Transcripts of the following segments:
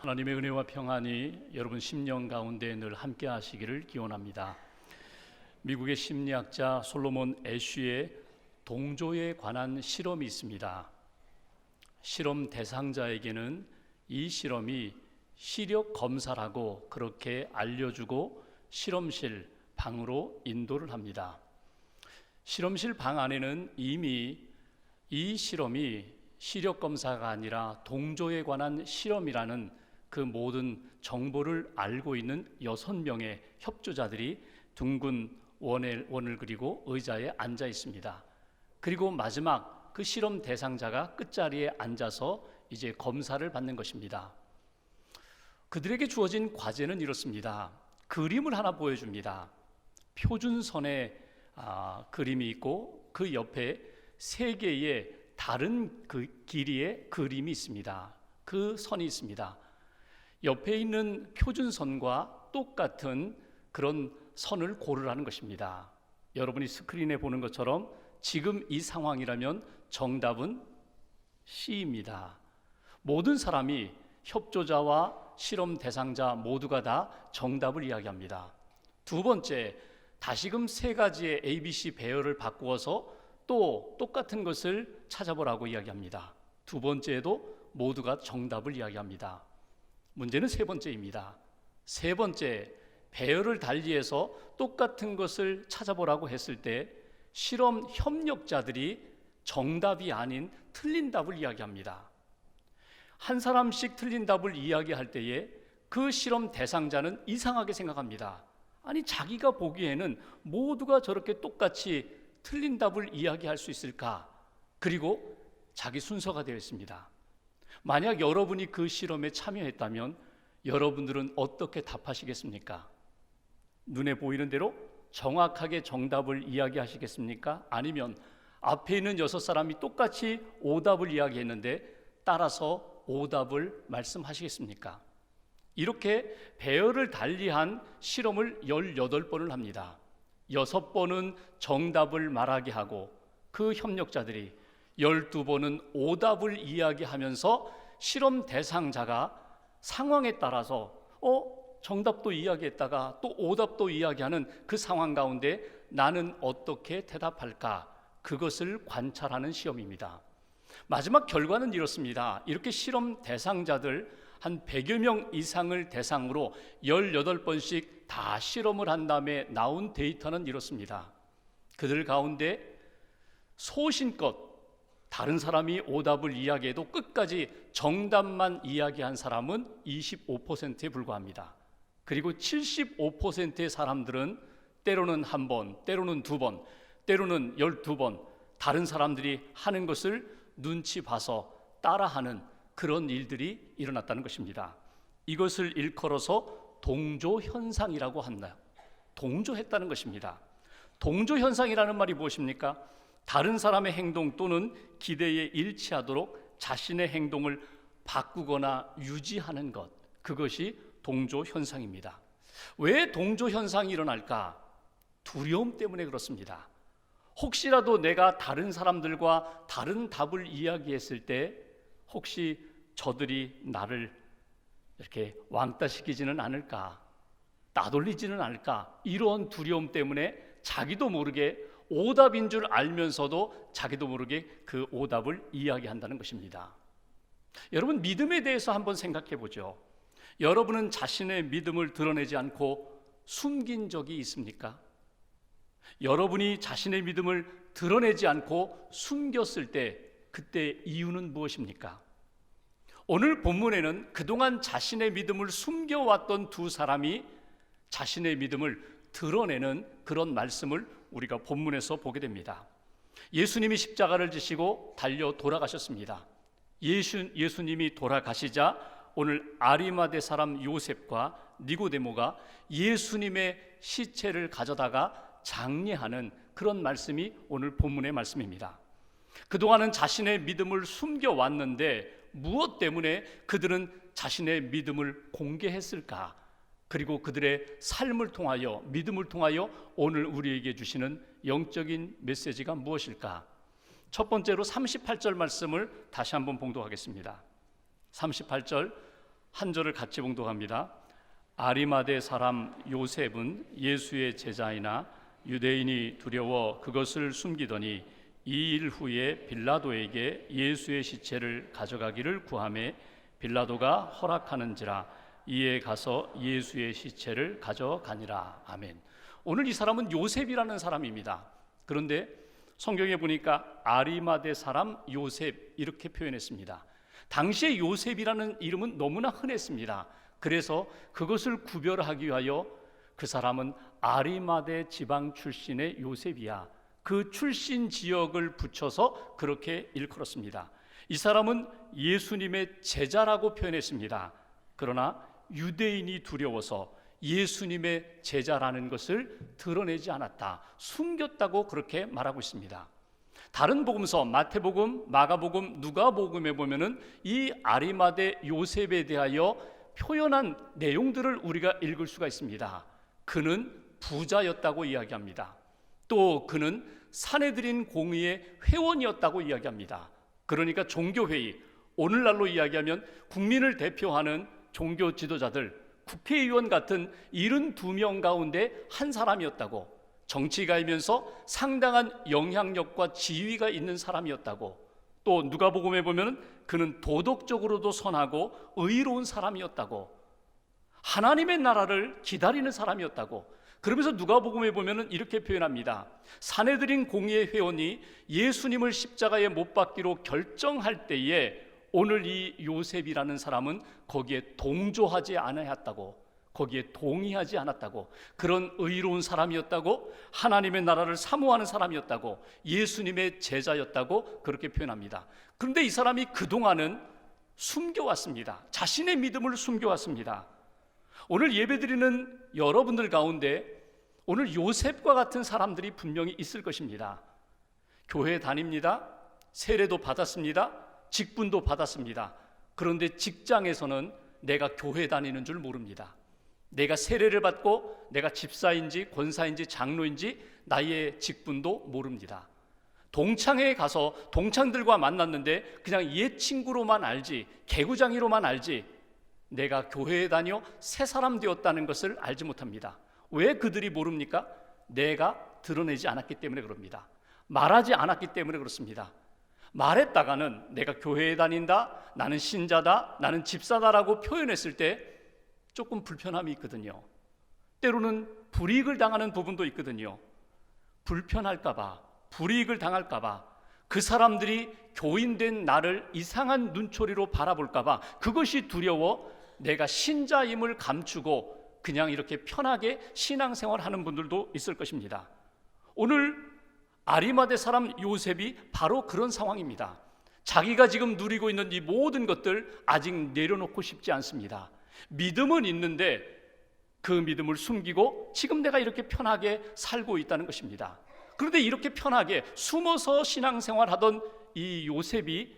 하나님의 은혜와 평안이 여러분 심령 가운데 늘 함께 하시기를 기원합니다. 미국의 심리학자 솔로몬 애쉬의 동조에 관한 실험이 있습니다. 실험 대상자에게는 이 실험이 시력 검사라고 그렇게 알려주고 실험실 방으로 인도를 합니다. 실험실 방 안에는 이미 이 실험이 시력 검사가 아니라 동조에 관한 실험이라는 그 모든 정보를 알고 있는 여섯 명의 협조자들이 둥근 원을, 원을 그리고 의자에 앉아 있습니다. 그리고 마지막 그 실험 대상자가 끝자리에 앉아서 이제 검사를 받는 것입니다. 그들에게 주어진 과제는 이렇습니다. 그림을 하나 보여줍니다. 표준선의 아, 그림이 있고 그 옆에 세 개의 다른 그 길이의 그림이 있습니다. 그 선이 있습니다. 옆에 있는 표준선과 똑같은 그런 선을 고르라는 것입니다. 여러분이 스크린에 보는 것처럼 지금 이 상황이라면 정답은 C입니다. 모든 사람이 협조자와 실험 대상자 모두가 다 정답을 이야기합니다. 두 번째, 다시금 세 가지의 ABC 배열을 바꾸어서 또 똑같은 것을 찾아보라고 이야기합니다. 두 번째에도 모두가 정답을 이야기합니다. 문제는 세 번째입니다. 세 번째, 배열을 달리해서 똑같은 것을 찾아보라고 했을 때 실험 협력자들이 정답이 아닌 틀린 답을 이야기합니다. 한 사람씩 틀린 답을 이야기할 때에 그 실험 대상자는 이상하게 생각합니다. 아니, 자기가 보기에는 모두가 저렇게 똑같이 틀린 답을 이야기할 수 있을까? 그리고 자기 순서가 되어 있습니다. 만약 여러분이 그 실험에 참여했다면 여러분들은 어떻게 답하시겠습니까? 눈에 보이는 대로 정확하게 정답을 이야기하시겠습니까? 아니면 앞에 있는 여섯 사람이 똑같이 오답을 이야기했는데 따라서 오답을 말씀하시겠습니까? 이렇게 배열을 달리한 실험을 18번을 합니다. 여섯 번은 정답을 말하게 하고 그 협력자들이 12번은 오답을 이야기하면서 실험 대상자가 상황에 따라서 어 정답도 이야기했다가 또 오답도 이야기하는 그 상황 가운데 나는 어떻게 대답할까 그것을 관찰하는 시험입니다. 마지막 결과는 이렇습니다. 이렇게 실험 대상자들 한 100여 명 이상을 대상으로 18번씩 다 실험을 한 다음에 나온 데이터는 이렇습니다. 그들 가운데 소신껏 다른 사람이 오답을 이야기해도 끝까지 정답만 이야기한 사람은 25%에 불과합니다. 그리고 75%의 사람들은 때로는 한 번, 때로는 두 번, 때로는 열두 번 다른 사람들이 하는 것을 눈치 봐서 따라하는 그런 일들이 일어났다는 것입니다. 이것을 일컬어서 동조 현상이라고 한다. 동조했다는 것입니다. 동조 현상이라는 말이 무엇입니까? 다른 사람의 행동 또는 기대에 일치하도록 자신의 행동을 바꾸거나 유지하는 것. 그것이 동조 현상입니다. 왜 동조 현상이 일어날까? 두려움 때문에 그렇습니다. 혹시라도 내가 다른 사람들과 다른 답을 이야기했을 때 혹시 저들이 나를 이렇게 왕따시키지는 않을까, 따돌리지는 않을까, 이런 두려움 때문에 자기도 모르게 오답인 줄 알면서도 자기도 모르게 그 오답을 이야기한다는 것입니다. 여러분, 믿음에 대해서 한번 생각해 보죠. 여러분은 자신의 믿음을 드러내지 않고 숨긴 적이 있습니까? 여러분이 자신의 믿음을 드러내지 않고 숨겼을 때 그때 이유는 무엇입니까? 오늘 본문에는 그동안 자신의 믿음을 숨겨왔던 두 사람이 자신의 믿음을 드러내는 그런 말씀을 우리가 본문에서 보게 됩니다. 예수님이 십자가를 지시고 달려 돌아가셨습니다. 예수, 예수님이 돌아가시자 오늘 아리마대 사람 요셉과 니고데모가 예수님의 시체를 가져다가 장례하는 그런 말씀이 오늘 본문의 말씀입니다. 그동안은 자신의 믿음을 숨겨왔는데 무엇 때문에 그들은 자신의 믿음을 공개했을까? 그리고 그들의 삶을 통하여 믿음을 통하여 오늘 우리에게 주시는 영적인 메시지가 무엇일까? 첫 번째로 38절 말씀을 다시 한번 봉독하겠습니다. 38절 한 절을 같이 봉독합니다. 아리마대 사람 요셉은 예수의 제자이나 유대인이 두려워 그것을 숨기더니 이 일 후에 빌라도에게 예수의 시체를 가져가기를 구하매 빌라도가 허락하는지라 이에 가서 예수의 시체를 가져가니라 아멘. 오늘 이 사람은 요셉이라는 사람입니다. 그런데 성경에 보니까 아리마대 사람 요셉 이렇게 표현했습니다. 당시에 요셉이라는 이름은 너무나 흔했습니다. 그래서 그것을 구별하기 위하여 그 사람은 아리마대 지방 출신의 요셉이야. 그 출신 지역을 붙여서 그렇게 일컬었습니다. 이 사람은 예수님의 제자라고 표현했습니다. 그러나 유대인이 두려워서 예수님의 제자라는 것을 드러내지 않았다. 숨겼다고 그렇게 말하고 있습니다. 다른 복음서 마태복음, 마가복음, 누가복음에 보면은 이 아리마대 요셉에 대하여 표현한 내용들을 우리가 읽을 수가 있습니다. 그는 부자였다고 이야기합니다. 또 그는 사내들인 공의의 회원이었다고 이야기합니다. 그러니까 종교회의, 오늘날로 이야기하면 국민을 대표하는 종교 지도자들, 국회의원 같은 72명 가운데 한 사람이었다고 정치가이면서 상당한 영향력과 지위가 있는 사람이었다고 또 누가복음에 보면 그는 도덕적으로도 선하고 의로운 사람이었다고 하나님의 나라를 기다리는 사람이었다고 그러면서 누가복음에 보면은 이렇게 표현합니다. 사내들인 공의의 회원이 예수님을 십자가에 못 박기로 결정할 때에 오늘 이 요셉이라는 사람은 거기에 동조하지 않았다고 거기에 동의하지 않았다고 그런 의로운 사람이었다고 하나님의 나라를 사모하는 사람이었다고 예수님의 제자였다고 그렇게 표현합니다. 그런데 이 사람이 그동안은 숨겨왔습니다. 자신의 믿음을 숨겨왔습니다. 오늘 예배드리는 여러분들 가운데 오늘 요셉과 같은 사람들이 분명히 있을 것입니다. 교회 다닙니다. 세례도 받았습니다. 직분도 받았습니다. 그런데 직장에서는 내가 교회 다니는 줄 모릅니다. 내가 세례를 받고 내가 집사인지 권사인지 장로인지 나의 직분도 모릅니다. 동창회에 가서 동창들과 만났는데 그냥 옛 친구로만 알지 개구장이로만 알지 내가 교회에 다녀 새 사람 되었다는 것을 알지 못합니다. 왜 그들이 모릅니까? 내가 드러내지 않았기 때문에 그럽니다. 말하지 않았기 때문에 그렇습니다. 말했다가는 내가 교회에 다닌다, 나는 신자다, 나는 집사다라고 표현했을 때 조금 불편함이 있거든요. 때로는 불이익을 당하는 부분도 있거든요. 불편할까봐, 불이익을 당할까봐, 그 사람들이 교인된 나를 이상한 눈초리로 바라볼까봐 그것이 두려워 내가 신자임을 감추고 그냥 이렇게 편하게 신앙생활 하는 분들도 있을 것입니다. 오늘 아리마대 사람 요셉이 바로 그런 상황입니다. 자기가 지금 누리고 있는 이 모든 것들 아직 내려놓고 싶지 않습니다. 믿음은 있는데 그 믿음을 숨기고 지금 내가 이렇게 편하게 살고 있다는 것입니다. 그런데 이렇게 편하게 숨어서 신앙생활 하던 이 요셉이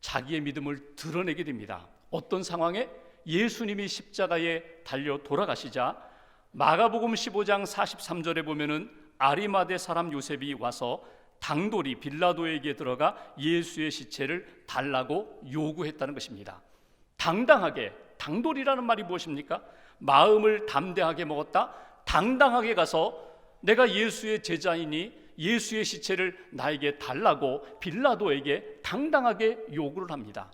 자기의 믿음을 드러내게 됩니다. 어떤 상황에 예수님이 십자가에 달려 돌아가시자 마가복음 15장 43절에 보면은 아리마대 사람 요셉이 와서 당돌이 빌라도에게 들어가 예수의 시체를 달라고 요구했다는 것입니다. 당당하게 당돌이라는 말이 무엇입니까? 마음을 담대하게 먹었다. 당당하게 가서 내가 예수의 제자이니 예수의 시체를 나에게 달라고 빌라도에게 당당하게 요구를 합니다.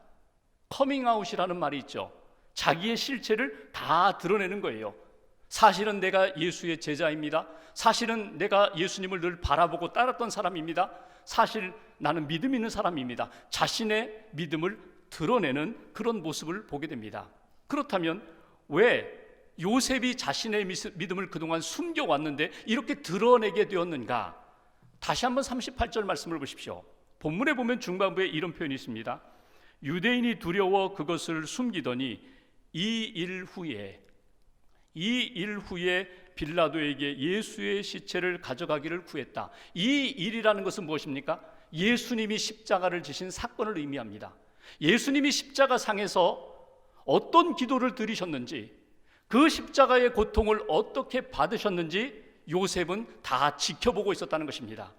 커밍아웃이라는 말이 있죠. 자기의 실체를 다 드러내는 거예요. 사실은 내가 예수의 제자입니다. 사실은 내가 예수님을 늘 바라보고 따랐던 사람입니다. 사실 나는 믿음 있는 사람입니다. 자신의 믿음을 드러내는 그런 모습을 보게 됩니다. 그렇다면 왜 요셉이 자신의 믿음을 그동안 숨겨왔는데 이렇게 드러내게 되었는가? 다시 한번 38절 말씀을 보십시오. 본문에 보면 중반부에 이런 표현이 있습니다. 유대인이 두려워 그것을 숨기더니 이 일 후에 이 일 후에 빌라도에게 예수의 시체를 가져가기를 구했다. 이 일이라는 것은 무엇입니까? 예수님이 십자가를 지신 사건을 의미합니다. 예수님이 십자가 상에서 어떤 기도를 드리셨는지 그 십자가의 고통을 어떻게 받으셨는지 요셉은 다 지켜보고 있었다는 것입니다.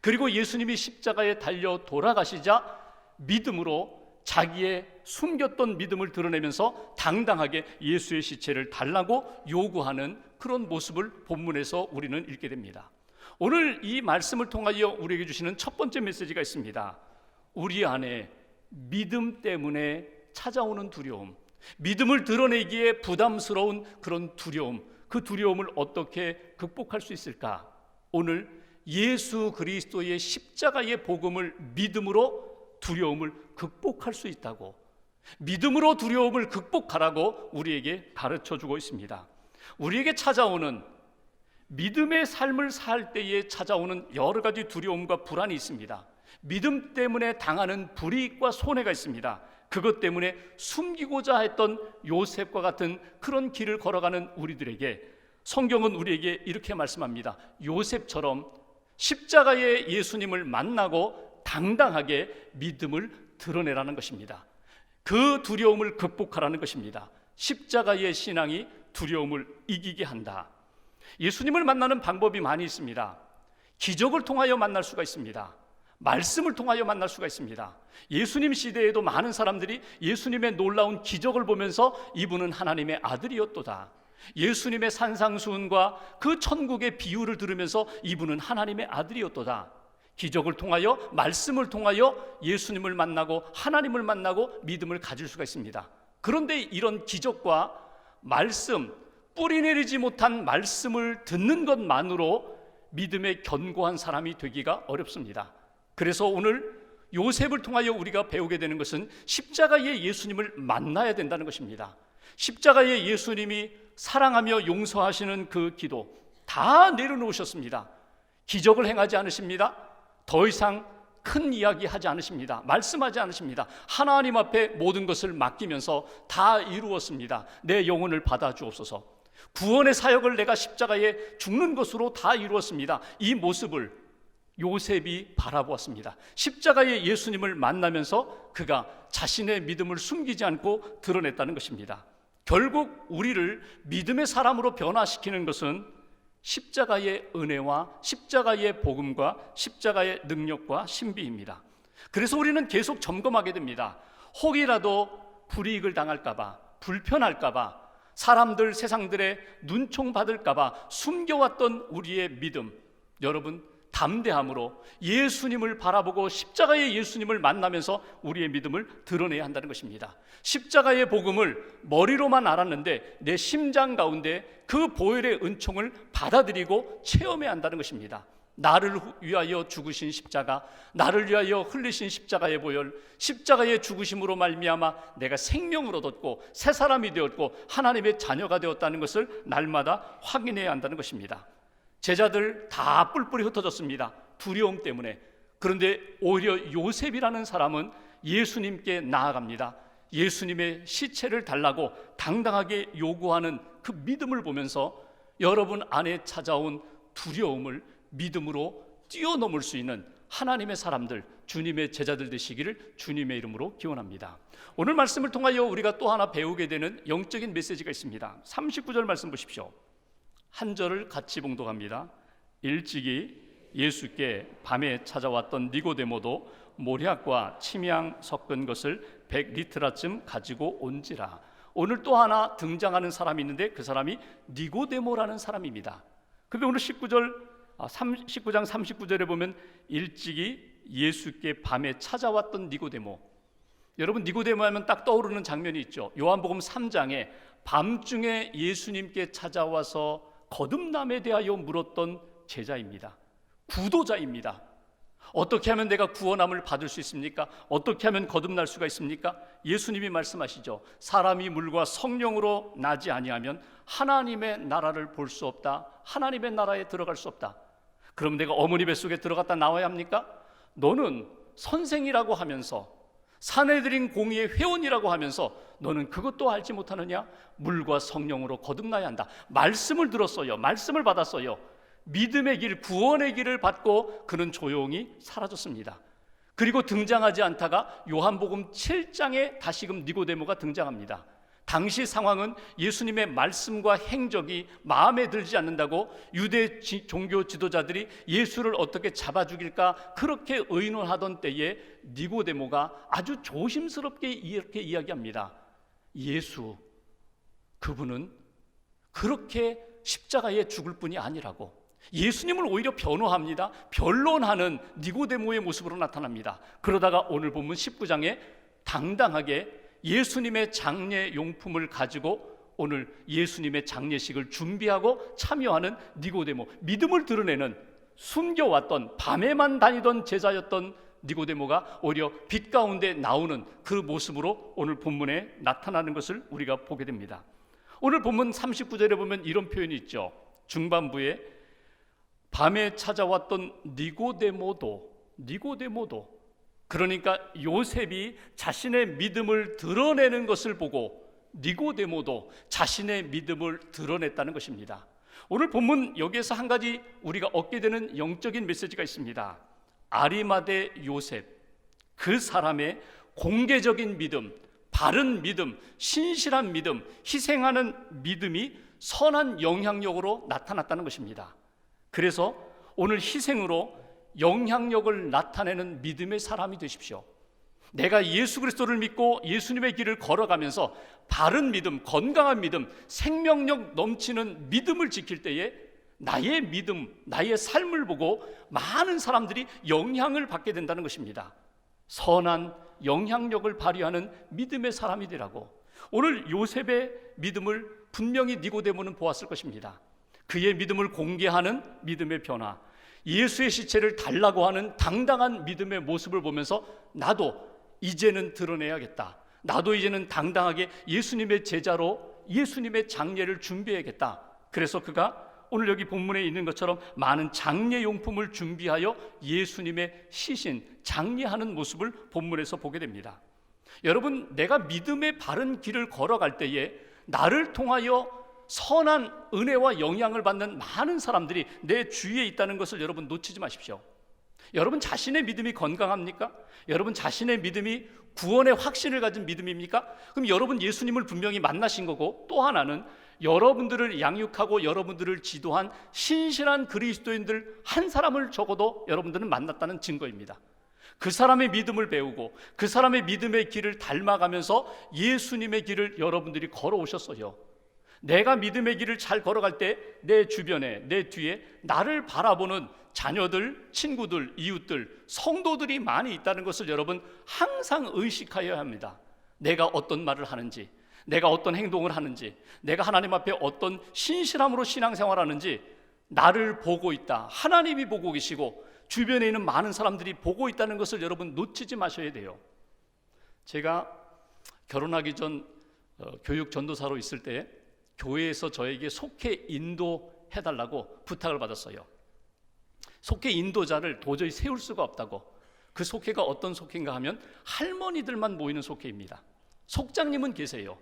그리고 예수님이 십자가에 달려 돌아가시자 믿음으로 자기의 숨겼던 믿음을 드러내면서 당당하게 예수의 시체를 달라고 요구하는 그런 모습을 본문에서 우리는 읽게 됩니다. 오늘 이 말씀을 통하여 우리에게 주시는 첫 번째 메시지가 있습니다. 우리 안에 믿음 때문에 찾아오는 두려움, 믿음을 드러내기에 부담스러운 그런 두려움, 그 두려움을 어떻게 극복할 수 있을까? 오늘 예수 그리스도의 십자가의 복음을 믿음으로 두려움을 극복할 수 있다고 믿음으로 두려움을 극복하라고 우리에게 가르쳐 주고 있습니다. 우리에게 찾아오는 믿음의 삶을 살 때에 찾아오는 여러 가지 두려움과 불안이 있습니다. 믿음 때문에 당하는 불이익과 손해가 있습니다. 그것 때문에 숨기고자 했던 요셉과 같은 그런 길을 걸어가는 우리들에게 성경은 우리에게 이렇게 말씀합니다. 요셉처럼 십자가의 예수님을 만나고 당당하게 믿음을 드러내라는 것입니다. 그 두려움을 극복하라는 것입니다. 십자가의 신앙이 두려움을 이기게 한다. 예수님을 만나는 방법이 많이 있습니다. 기적을 통하여 만날 수가 있습니다. 말씀을 통하여 만날 수가 있습니다. 예수님 시대에도 많은 사람들이 예수님의 놀라운 기적을 보면서 이분은 하나님의 아들이었도다. 예수님의 산상수훈과 그 천국의 비유를 들으면서 이분은 하나님의 아들이었도다. 기적을 통하여 말씀을 통하여 예수님을 만나고 하나님을 만나고 믿음을 가질 수가 있습니다. 그런데 이런 기적과 말씀 뿌리 내리지 못한 말씀을 듣는 것만으로 믿음의 견고한 사람이 되기가 어렵습니다. 그래서 오늘 요셉을 통하여 우리가 배우게 되는 것은 십자가의 예수님을 만나야 된다는 것입니다. 십자가의 예수님이 사랑하며 용서하시는 그 기도 다 내려놓으셨습니다. 기적을 행하지 않으십니다. 더 이상 큰 이야기 하지 않으십니다. 말씀하지 않으십니다. 하나님 앞에 모든 것을 맡기면서 다 이루었습니다. 내 영혼을 받아 주옵소서. 구원의 사역을 내가 십자가에 죽는 것으로 다 이루었습니다. 이 모습을 요셉이 바라보았습니다. 십자가의 예수님을 만나면서 그가 자신의 믿음을 숨기지 않고 드러냈다는 것입니다. 결국 우리를 믿음의 사람으로 변화시키는 것은 십자가의 은혜와 십자가의 복음과 십자가의 능력과 신비입니다. 그래서 우리는 계속 점검하게 됩니다. 혹이라도 불이익을 당할까봐, 불편할까봐, 사람들, 세상들의 눈총 받을까봐 숨겨왔던 우리의 믿음. 여러분, 담대함으로 예수님을 바라보고 십자가의 예수님을 만나면서 우리의 믿음을 드러내야 한다는 것입니다. 십자가의 복음을 머리로만 알았는데 내 심장 가운데 그 보혈의 은총을 받아들이고 체험해야 한다는 것입니다. 나를 위하여 죽으신 십자가, 나를 위하여 흘리신 십자가의 보혈, 십자가의 죽으심으로 말미암아 내가 생명을 얻었고 새 사람이 되었고 하나님의 자녀가 되었다는 것을 날마다 확인해야 한다는 것입니다. 제자들 다 뿔뿔이 흩어졌습니다. 두려움 때문에. 그런데 오히려 요셉이라는 사람은 예수님께 나아갑니다. 예수님의 시체를 달라고 당당하게 요구하는 그 믿음을 보면서 여러분 안에 찾아온 두려움을 믿음으로 뛰어넘을 수 있는 하나님의 사람들, 주님의 제자들 되시기를 주님의 이름으로 기원합니다. 오늘 말씀을 통하여 우리가 또 하나 배우게 되는 영적인 메시지가 있습니다. 39절 말씀 보십시오. 한 절을 같이 봉독합니다. 일찍이 예수께 밤에 찾아왔던 니고데모도 모략과 침향 섞은 것을 100리트라쯤 가지고 온지라. 오늘 또 하나 등장하는 사람이 있는데 그 사람이 니고데모라는 사람입니다. 근데 오늘 19절 19장 39절에 보면 일찍이 예수께 밤에 찾아왔던 니고데모. 여러분 니고데모 하면 딱 떠오르는 장면이 있죠. 요한복음 3장에 밤중에 예수님께 찾아와서 거듭남에 대하여 물었던 제자입니다. 구도자입니다. 어떻게 하면 내가 구원함을 받을 수 있습니까? 어떻게 하면 거듭날 수가 있습니까? 예수님이 말씀하시죠. 사람이 물과 성령으로 나지 아니하면 하나님의 나라를 볼 수 없다. 하나님의 나라에 들어갈 수 없다. 그럼 내가 어머니 뱃속에 들어갔다 나와야 합니까? 너는 선생이라고 하면서 사내들인 공의의 회원이라고 하면서 너는 그것도 알지 못하느냐? 물과 성령으로 거듭나야 한다. 말씀을 들었어요. 말씀을 받았어요. 믿음의 길, 구원의 길을 받고 그는 조용히 사라졌습니다. 그리고 등장하지 않다가 요한복음 7장에 다시금 니고데모가 등장합니다. 당시 상황은 예수님의 말씀과 행적이 마음에 들지 않는다고 유대 지- 종교 지도자들이 예수를 어떻게 잡아 죽일까 그렇게 의논하던 때에 니고데모가 아주 조심스럽게 이렇게 이야기합니다. 예수 그분은 그렇게 십자가에 죽을 뿐이 아니라고 예수님을 오히려 변호합니다. 변론하는 니고데모의 모습으로 나타납니다. 그러다가 오늘 본문 19장에 당당하게 예수님의 장례 용품을 가지고 오늘 예수님의 장례식을 준비하고 참여하는 니고데모 믿음을 드러내는 숨겨왔던 밤에만 다니던 제자였던 니고데모가 오히려 빛 가운데 나오는 그 모습으로 오늘 본문에 나타나는 것을 우리가 보게 됩니다. 오늘 본문 39절에 보면 이런 표현이 있죠. 중반부에 밤에 찾아왔던 니고데모도 니고데모도 그러니까 요셉이 자신의 믿음을 드러내는 것을 보고 니고데모도 자신의 믿음을 드러냈다는 것입니다. 오늘 본문 여기에서 한 가지 우리가 얻게 되는 영적인 메시지가 있습니다. 아리마대 요셉 그 사람의 공개적인 믿음, 바른 믿음, 신실한 믿음, 희생하는 믿음이 선한 영향력으로 나타났다는 것입니다. 그래서 오늘 희생으로 영향력을 나타내는 믿음의 사람이 되십시오. 내가 예수 그리스도를 믿고 예수님의 길을 걸어가면서 바른 믿음, 건강한 믿음, 생명력 넘치는 믿음을 지킬 때에 나의 믿음, 나의 삶을 보고 많은 사람들이 영향을 받게 된다는 것입니다. 선한 영향력을 발휘하는 믿음의 사람이 되라고. 오늘 요셉의 믿음을 분명히 니고데모는 보았을 것입니다. 그의 믿음을 공개하는 믿음의 변화, 예수의 시체를 달라고 하는 당당한 믿음의 모습을 보면서 나도 이제는 드러내야겠다. 나도 이제는 당당하게 예수님의 제자로 예수님의 장례를 준비해야겠다. 그래서 그가 오늘 여기 본문에 있는 것처럼 많은 장례 용품을 준비하여 예수님의 시신 장례하는 모습을 본문에서 보게 됩니다. 여러분, 내가 믿음의 바른 길을 걸어갈 때에 나를 통하여 선한 은혜와 영향을 받는 많은 사람들이 내 주위에 있다는 것을 여러분 놓치지 마십시오. 여러분 자신의 믿음이 건강합니까? 여러분 자신의 믿음이 구원의 확신을 가진 믿음입니까? 그럼 여러분 예수님을 분명히 만나신 거고 또 하나는 여러분들을 양육하고 여러분들을 지도한 신실한 그리스도인들 한 사람을 적어도 여러분들은 만났다는 증거입니다. 그 사람의 믿음을 배우고 그 사람의 믿음의 길을 닮아가면서 예수님의 길을 여러분들이 걸어오셨어요. 내가 믿음의 길을 잘 걸어갈 때 내 주변에 내 뒤에 나를 바라보는 자녀들, 친구들, 이웃들, 성도들이 많이 있다는 것을 여러분 항상 의식하여야 합니다. 내가 어떤 말을 하는지, 내가 어떤 행동을 하는지, 내가 하나님 앞에 어떤 신실함으로 신앙생활하는지 나를 보고 있다. 하나님이 보고 계시고 주변에 있는 많은 사람들이 보고 있다는 것을 여러분 놓치지 마셔야 돼요. 제가 결혼하기 전 어, 교육 전도사로 있을 때 교회에서 저에게 속해 인도해 달라고 부탁을 받았어요. 속해 인도자를 도저히 세울 수가 없다고. 그 속해가 어떤 속해인가 하면 할머니들만 모이는 속해입니다. 속장님은 계세요.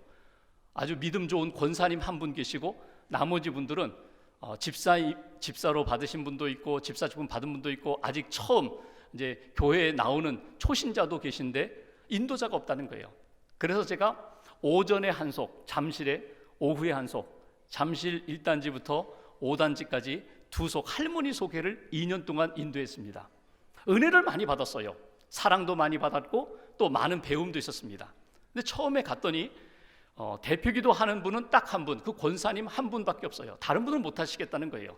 아주 믿음 좋은 권사님 한 분 계시고 나머지 분들은 어, 집사 집사로 받으신 분도 있고 집사 직분 받은 분도 있고 아직 처음 이제 교회에 나오는 초신자도 계신데 인도자가 없다는 거예요. 그래서 제가 오전에 한 속, 잠실에 오후에 한 속, 잠실 1단지부터 5단지까지 두 속 할머니 소개를 2년 동안 인도했습니다. 은혜를 많이 받았어요. 사랑도 많이 받았고 또 많은 배움도 있었습니다. 근데 처음에 갔더니 어, 대표기도 하는 분은 딱 한 분, 그 권사님 한 분밖에 없어요. 다른 분은 못 하시겠다는 거예요.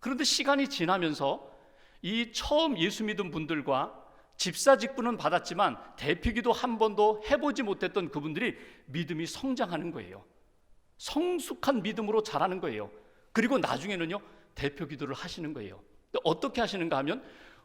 그런데 시간이 지나면서 이 처음 예수 믿은 분들과 집사 직분은 받았지만 대표기도 한 번도 해보지 못했던 그분들이 믿음이 성장하는 거예요. 성숙한 믿음으로 자라는 거예요. 그리고 나중에는요 대표 기도를 하시는 거예요. 어떻게 하시는가 하면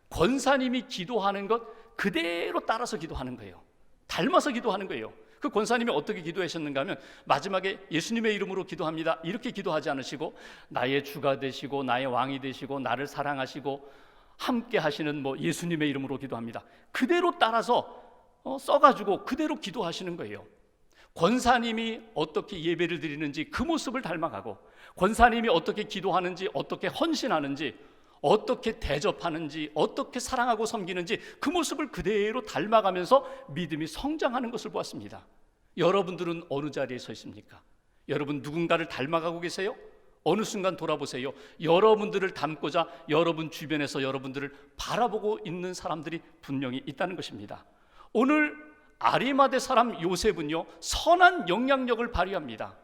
권사님이 기도하는 것 그대로 따라서 기도하는 거예요. 닮아서 기도하는 거예요. 그 권사님이 어떻게 기도하셨는가 하면 마지막에 예수님의 이름으로 기도합니다. 이렇게 기도하지 않으시고 나의 주가 되시고 나의 왕이 되시고 나를 사랑하시고 함께 하시는 뭐 예수님의 이름으로 기도합니다. 그대로 따라서 어, 써가지고 그대로 기도하시는 거예요. 권사님이 어떻게 예배를 드리는지 그 모습을 닮아가고 권사님이 어떻게 기도하는지 어떻게 헌신하는지 어떻게 대접하는지 어떻게 사랑하고 섬기는지 그 모습을 그대로 닮아가면서 믿음이 성장하는 것을 보았습니다. 여러분들은 어느 자리에 서 있습니까? 여러분 누군가를 닮아가고 계세요? 어느 순간 돌아보세요. 여러분들을 닮고자 여러분 주변에서 여러분들을 바라보고 있는 사람들이 분명히 있다는 것입니다. 오늘 아리마대 사람 요셉은요, 선한 영향력을 발휘합니다.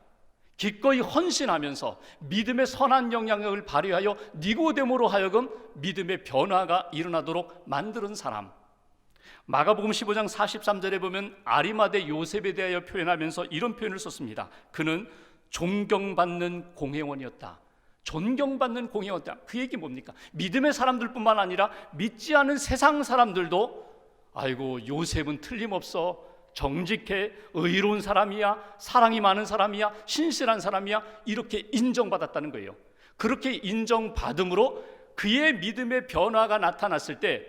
기꺼이 헌신하면서 믿음의 선한 영향력을 발휘하여 니고데모로 하여금 믿음의 변화가 일어나도록 만드는 사람. 마가복음 15장 43절에 보면 아리마대 요셉에 대하여 표현하면서 이런 표현을 썼습니다. 그는 존경받는 공회원이었다. 존경받는 공회원이었다. 그 얘기 뭡니까? 믿음의 사람들뿐만 아니라 믿지 않은 세상 사람들도 아이고 요셉은 틀림없어 정직해 의로운 사람이야 사랑이 많은 사람이야 신실한 사람이야 이렇게 인정받았다는 거예요. 그렇게 인정받음으로 그의 믿음의 변화가 나타났을 때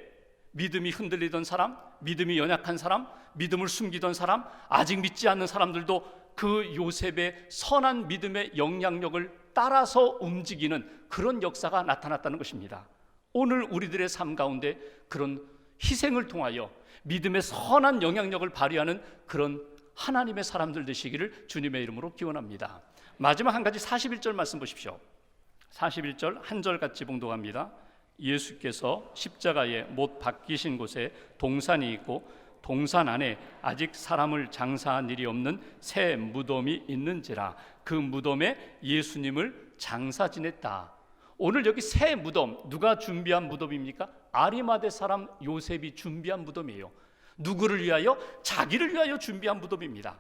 믿음이 흔들리던 사람, 믿음이 연약한 사람, 믿음을 숨기던 사람, 아직 믿지 않는 사람들도 그 요셉의 선한 믿음의 영향력을 따라서 움직이는 그런 역사가 나타났다는 것입니다. 오늘 우리들의 삶 가운데 그런 희생을 통하여 믿음의 선한 영향력을 발휘하는 그런 하나님의 사람들 되시기를 주님의 이름으로 기원합니다. 마지막 한 가지 41절 말씀 보십시오. 41절 한 절 같이 봉독합니다. 예수께서 십자가에 못 박히신 곳에 동산이 있고 동산 안에 아직 사람을 장사한 일이 없는 새 무덤이 있는지라 그 무덤에 예수님을 장사 지냈다. 오늘 여기 새 무덤 누가 준비한 무덤입니까? 아리마대 사람 요셉이 준비한 무덤이에요. 누구를 위하여? 자기를 위하여 준비한 무덤입니다.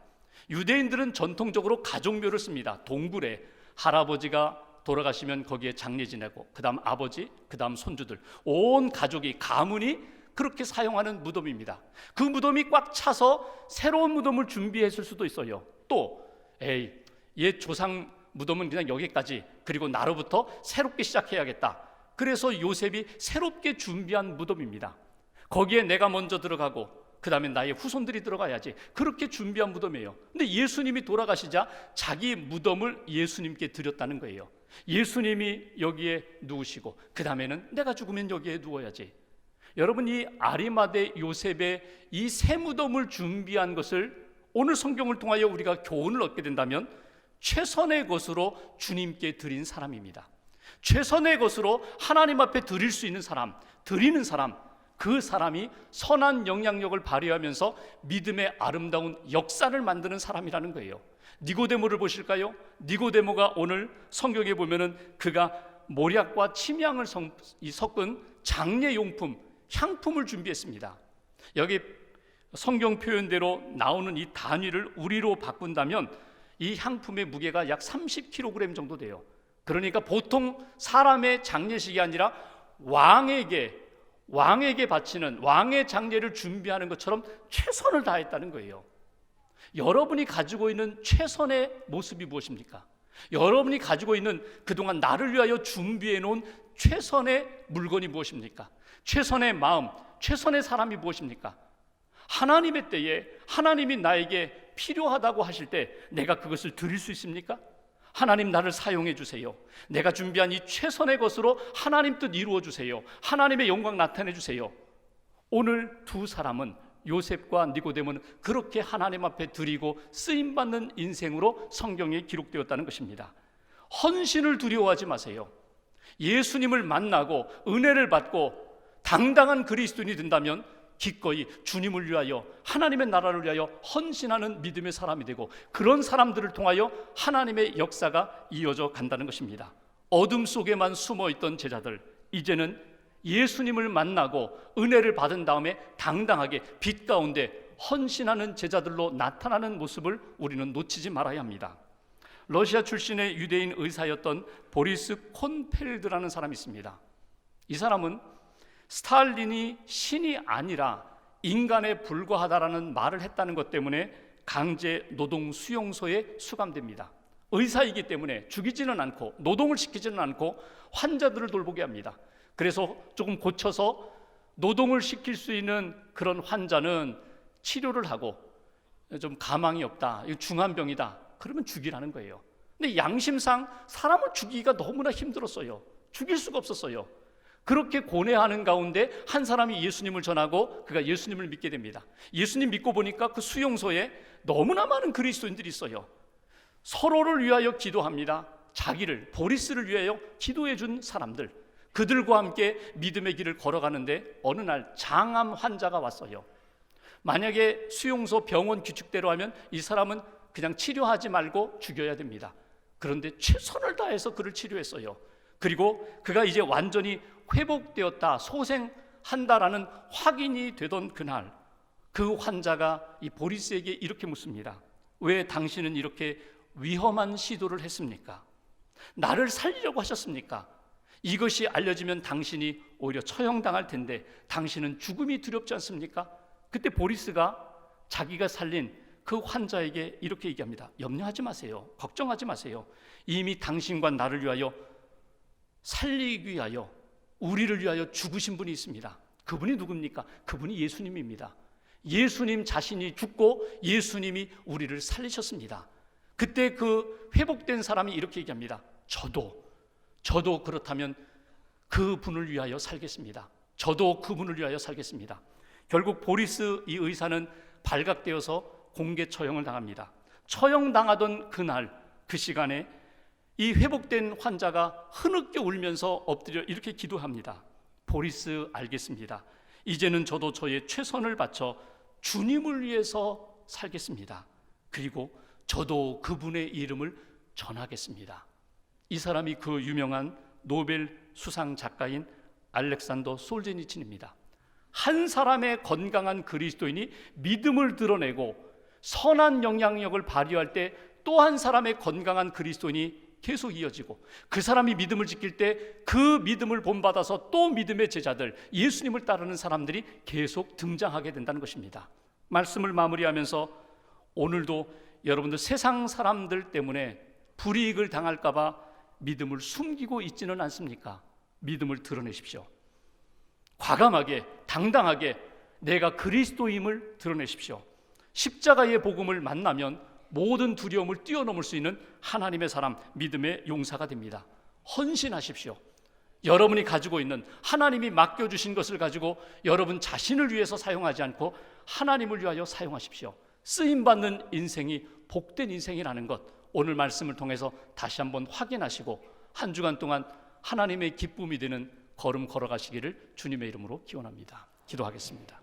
유대인들은 전통적으로 가족묘를 씁니다. 동굴에 할아버지가 돌아가시면 거기에 장례 지내고 그다음 아버지, 그다음 손주들 온 가족이 가문이 그렇게 사용하는 무덤입니다. 그 무덤이 꽉 차서 새로운 무덤을 준비했을 수도 있어요. 또 에이, 옛 조상 무덤은 그냥 여기까지 그리고 나로부터 새롭게 시작해야겠다. 그래서 요셉이 새롭게 준비한 무덤입니다. 거기에 내가 먼저 들어가고 그 다음에 나의 후손들이 들어가야지. 그렇게 준비한 무덤이에요. 근데 예수님이 돌아가시자 자기 무덤을 예수님께 드렸다는 거예요. 예수님이 여기에 누우시고 그 다음에는 내가 죽으면 여기에 누워야지. 여러분 이 아리마대 요셉의 이 새 무덤을 준비한 것을 오늘 성경을 통하여 우리가 교훈을 얻게 된다면 최선의 것으로 주님께 드린 사람입니다. 최선의 것으로 하나님 앞에 드릴 수 있는 사람, 드리는 사람, 그 사람이 선한 영향력을 발휘하면서 믿음의 아름다운 역사를 만드는 사람이라는 거예요. 니고데모를 보실까요? 니고데모가 오늘 성경에 보면은 그가 모략과 침향을 섞은 장례 용품, 향품을 준비했습니다. 여기 성경 표현대로 나오는 이 단위를 우리로 바꾼다면 이 향품의 무게가 약 30kg 정도 돼요. 그러니까 보통 사람의 장례식이 아니라 왕에게 왕에게 바치는 왕의 장례를 준비하는 것처럼 최선을 다했다는 거예요. 여러분이 가지고 있는 최선의 모습이 무엇입니까? 여러분이 가지고 있는 그동안 나를 위하여 준비해 놓은 최선의 물건이 무엇입니까? 최선의 마음, 최선의 사람이 무엇입니까? 하나님의 때에 하나님이 나에게 필요하다고 하실 때 내가 그것을 드릴 수 있습니까? 하나님 나를 사용해 주세요. 내가 준비한 이 최선의 것으로 하나님 뜻 이루어 주세요. 하나님의 영광 나타내 주세요. 오늘 두 사람은 요셉과 니고데모는 그렇게 하나님 앞에 드리고 쓰임 받는 인생으로 성경에 기록되었다는 것입니다. 헌신을 두려워하지 마세요. 예수님을 만나고 은혜를 받고 당당한 그리스도인이 된다면 기꺼이 주님을 위하여 하나님의 나라를 위하여 헌신하는 믿음의 사람이 되고 그런 사람들을 통하여 하나님의 역사가 이어져 간다는 것입니다. 어둠 속에만 숨어 있던 제자들 이제는 예수님을 만나고 은혜를 받은 다음에 당당하게 빛 가운데 헌신하는 제자들로 나타나는 모습을 우리는 놓치지 말아야 합니다. 러시아 출신의 유대인 의사였던 보리스 콘펠드라는 사람이 있습니다. 이 사람은 스탈린이 신이 아니라 인간에 불과하다라는 말을 했다는 것 때문에 강제 노동 수용소에 수감됩니다. 의사이기 때문에 죽이지는 않고 노동을 시키지는 않고 환자들을 돌보게 합니다. 그래서 조금 고쳐서 노동을 시킬 수 있는 그런 환자는 치료를 하고 좀 가망이 없다. 이거 중한 병이다. 그러면 죽이라는 거예요. 근데 양심상 사람을 죽이기가 너무나 힘들었어요. 죽일 수가 없었어요. 그렇게 고뇌하는 가운데 한 사람이 예수님을 전하고 그가 예수님을 믿게 됩니다. 예수님 믿고 보니까 그 수용소에 너무나 많은 그리스도인들이 있어요. 서로를 위하여 기도합니다. 자기를 보리스를 위하여 기도해 준 사람들 그들과 함께 믿음의 길을 걸어가는데 어느 날 장암 환자가 왔어요. 만약에 수용소 병원 규칙대로 하면 이 사람은 그냥 치료하지 말고 죽여야 됩니다. 그런데 최선을 다해서 그를 치료했어요. 그리고 그가 이제 완전히 회복되었다, 소생한다라는 확인이 되던 그날 그 환자가 이 보리스에게 이렇게 묻습니다. 왜 당신은 이렇게 위험한 시도를 했습니까? 나를 살리려고 하셨습니까? 이것이 알려지면 당신이 오히려 처형당할 텐데 당신은 죽음이 두렵지 않습니까? 그때 보리스가 자기가 살린 그 환자에게 이렇게 얘기합니다. 염려하지 마세요. 걱정하지 마세요. 이미 당신과 나를 위하여 살리기 위하여 우리를 위하여 죽으신 분이 있습니다. 그분이 누굽니까? 그분이 예수님입니다. 예수님 자신이 죽고 예수님이 우리를 살리셨습니다. 그때 그 회복된 사람이 이렇게 얘기합니다. 저도, 저도 그렇다면 그 분을 위하여 살겠습니다. 저도 그 분을 위하여 살겠습니다. 결국 보리스 이 의사는 발각되어서 공개 처형을 당합니다. 처형당하던 그날, 그 시간에 이 회복된 환자가 흐느껴 울면서 엎드려 이렇게 기도합니다. 보리스 알겠습니다. 이제는 저도 저의 최선을 바쳐 주님을 위해서 살겠습니다. 그리고 저도 그분의 이름을 전하겠습니다. 이 사람이 그 유명한 노벨 수상 작가인 알렉산더 솔제니친입니다. 한 사람의 건강한 그리스도인이 믿음을 드러내고 선한 영향력을 발휘할 때 또 한 사람의 건강한 그리스도인이 계속 이어지고 그 사람이 믿음을 지킬 때 그 믿음을 본받아서 또 믿음의 제자들 예수님을 따르는 사람들이 계속 등장하게 된다는 것입니다. 말씀을 마무리하면서 오늘도 여러분들 세상 사람들 때문에 불이익을 당할까봐 믿음을 숨기고 있지는 않습니까? 믿음을 드러내십시오. 과감하게, 당당하게 내가 그리스도임을 드러내십시오. 십자가의 복음을 만나면 모든 두려움을 뛰어넘을 수 있는 하나님의 사람, 믿음의 용사가 됩니다. 헌신하십시오. 여러분이 가지고 있는 하나님이 맡겨주신 것을 가지고 여러분 자신을 위해서 사용하지 않고 하나님을 위하여 사용하십시오. 쓰임받는 인생이 복된 인생이라는 것, 오늘 말씀을 통해서 다시 한번 확인하시고 한 주간 동안 하나님의 기쁨이 되는 걸음 걸어가시기를 주님의 이름으로 기원합니다. 기도하겠습니다.